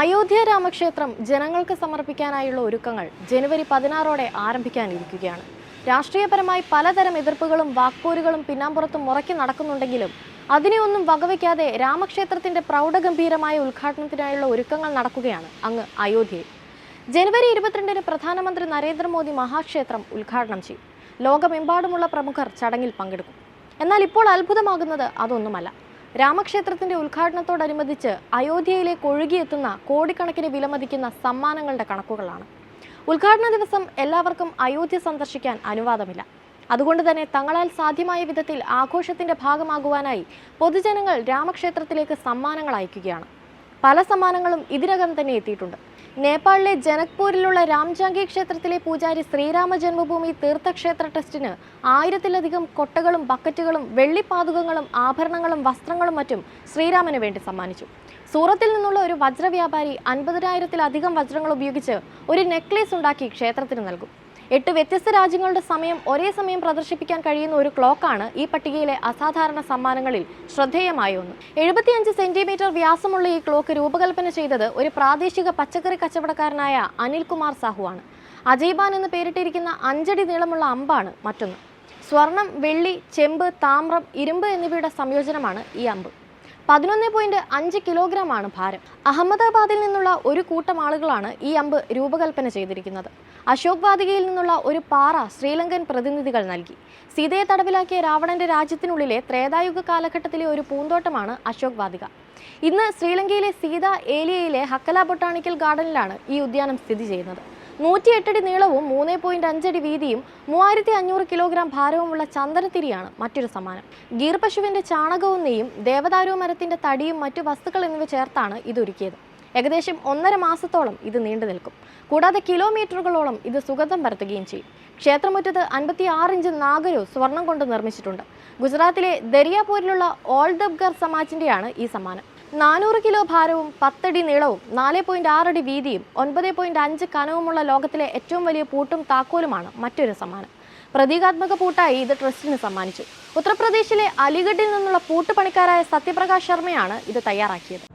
അയോധ്യ രാമക്ഷേത്രം ജനങ്ങൾക്ക് സമർപ്പിക്കാനായുള്ള ഒരുക്കങ്ങൾ ജനുവരി പതിനാറോടെ ആരംഭിക്കാനിരിക്കുകയാണ്. രാഷ്ട്രീയപരമായി പലതരം എതിർപ്പുകളും വാക്പോരുകളും പിന്നാമ്പുറത്തും മുറക്കി നടക്കുന്നുണ്ടെങ്കിലും അതിനെ ഒന്നും വകവയ്ക്കാതെ രാമക്ഷേത്രത്തിന്റെ പ്രൗഢഗംഭീരമായ ഉദ്ഘാടനത്തിനായുള്ള ഒരുക്കങ്ങൾ നടക്കുകയാണ് അങ്ങ് അയോധ്യയിൽ. ജനുവരി ഇരുപത്തിരണ്ടിന് പ്രധാനമന്ത്രി നരേന്ദ്രമോദി മഹാക്ഷേത്രം ഉദ്ഘാടനം ചെയ്യും. ലോകമെമ്പാടുമുള്ള പ്രമുഖർ ചടങ്ങിൽ പങ്കെടുക്കും. എന്നാൽ ഇപ്പോൾ അത്ഭുതമാകുന്നത് അതൊന്നുമല്ല. രാമക്ഷേത്രത്തിന്റെ ഉദ്ഘാടനത്തോടനുബന്ധിച്ച് അയോധ്യയിലേക്ക് ഒഴുകിയെത്തുന്ന കോടിക്കണക്കിന് വിലമതിക്കുന്ന സമ്മാനങ്ങളുടെ കണക്കുകളാണ്. ഉദ്ഘാടന ദിവസം എല്ലാവർക്കും അയോധ്യ സന്ദർശിക്കാൻ അനുവാദമില്ല. അതുകൊണ്ട് തന്നെ തങ്ങളാൽ സാധ്യമായ വിധത്തിൽ ആഘോഷത്തിന്റെ ഭാഗമാകുവാനായി പൊതുജനങ്ങൾ രാമക്ഷേത്രത്തിലേക്ക് സമ്മാനങ്ങൾ അയക്കുകയാണ്. പല സമ്മാനങ്ങളും ഇതിനകം തന്നെ എത്തിയിട്ടുണ്ട്. നേപ്പാളിലെ ജനക്പൂരിലുള്ള രാംജാംഗി ക്ഷേത്രത്തിലെ പൂജാരി ശ്രീരാമ ജന്മഭൂമി തീർത്ഥക്ഷേത്ര ട്രസ്റ്റിന് ആയിരത്തിലധികം കൊട്ടകളും ബക്കറ്റുകളും വെള്ളിപ്പാതുകങ്ങളും ആഭരണങ്ങളും വസ്ത്രങ്ങളും മറ്റും ശ്രീരാമന് വേണ്ടി സമ്മാനിച്ചു. സൂറത്തിൽ നിന്നുള്ള ഒരു വജ്രവ്യാപാരി അൻപതിനായിരത്തിലധികം വജ്രങ്ങൾ ഉപയോഗിച്ച് ഒരു നെക്ലേസ് ഉണ്ടാക്കി ക്ഷേത്രത്തിന് നൽകും. എട്ട് വ്യത്യസ്ത രാജ്യങ്ങളുടെ സമയം ഒരേ സമയം പ്രദർശിപ്പിക്കാൻ കഴിയുന്ന ഒരു ക്ലോക്കാണ് ഈ പട്ടികയിലെ അസാധാരണ സമ്മാനങ്ങളിൽ ശ്രദ്ധേയമായ ഒന്ന്. എഴുപത്തിയഞ്ച് സെന്റിമീറ്റർ വ്യാസമുള്ള ഈ ക്ലോക്ക് രൂപകൽപ്പന ചെയ്തത് ഒരു പ്രാദേശിക പച്ചക്കറി കച്ചവടക്കാരനായ അനിൽകുമാർ സാഹുവാണ്. അജയ്ബാൻ എന്ന് പേരിട്ടിരിക്കുന്ന അഞ്ചടി നീളമുള്ള അമ്പാണ് മറ്റൊന്ന്. സ്വർണം വെള്ളി ചെമ്പ് താമ്രം ഇരുമ്പ് എന്നിവയുടെ സംയോജനമാണ് ഈ അമ്പ്. പതിനൊന്ന് പോയിന്റ് അഞ്ച് കിലോഗ്രാം ആണ് ഭാരം. അഹമ്മദാബാദിൽ നിന്നുള്ള ഒരു കൂട്ടം ആളുകളാണ് ഈ അമ്പ് രൂപകൽപ്പന ചെയ്തിരിക്കുന്നത്. അശോക് വാതികയിൽ നിന്നുള്ള ഒരു പാറ ശ്രീലങ്കൻ പ്രതിനിധികൾ നൽകി. സീതയെ തടവിലാക്കിയ രാവണന്റെ രാജ്യത്തിനുള്ളിലെ ത്രേതായുഗ കാലഘട്ടത്തിലെ ഒരു പൂന്തോട്ടമാണ് അശോക് വാതിക ഇന്ന് ശ്രീലങ്കയിലെ സീത ഏലിയയിലെ ഹക്കല ബൊട്ടാണിക്കൽ ഗാർഡനിലാണ് ഈ ഉദ്യാനം സ്ഥിതി ചെയ്യുന്നത്. നൂറ്റി എട്ടടി നീളവും മൂന്ന് പോയിന്റ് അഞ്ചടി വീതിയും മൂവായിരത്തി അഞ്ഞൂറ് കിലോഗ്രാം ഭാരവുമുള്ള ചന്ദനത്തിരിയാണ് മറ്റൊരു സമ്മാനം. ഗീർ പശുവിന്റെ ചാണകവും നെയ്യും ദേവദാരു മരത്തിന്റെ തടിയും മറ്റു വസ്തുക്കൾ എന്നിവ ചേർത്താണ് ഇതൊരുക്കിയത്. ഏകദേശം ഒന്നര മാസത്തോളം ഇത് നീണ്ടു നിൽക്കും. കൂടാതെ കിലോമീറ്ററുകളോളം ഇത് സുഗന്ധം പരത്തുകയും ചെയ്യും. ക്ഷേത്രമുറ്റത്ത് അൻപത്തി ആറ് ഇഞ്ച് നാഗരു സ്വർണം കൊണ്ട് നിർമ്മിച്ചിട്ടുണ്ട്. ഗുജറാത്തിലെ ദരിയാപൂരിലുള്ള ഓൾദബ്ഗർ സമാജിന്റെയാണ് ഈ സമ്മാനം. നാനൂറ് കിലോ ഭാരവും പത്തടി നീളവും നാല് പോയിന്റ് ആറടി വീതിയും ഒൻപത് പോയിന്റ് അഞ്ച് കനവുമുള്ള ലോകത്തിലെ ഏറ്റവും വലിയ പൂട്ടും താക്കോലുമാണ് മറ്റൊരു സമ്മാനം. പ്രതീകാത്മക പൂട്ടായി ഇത് ട്രസ്റ്റിന് സമ്മാനിച്ചു. ഉത്തർപ്രദേശിലെ അലിഗഡിൽ നിന്നുള്ള പൂട്ടുപണിക്കാരായ സത്യപ്രകാശ് ശർമ്മയാണ് ഇത് തയ്യാറാക്കിയത്.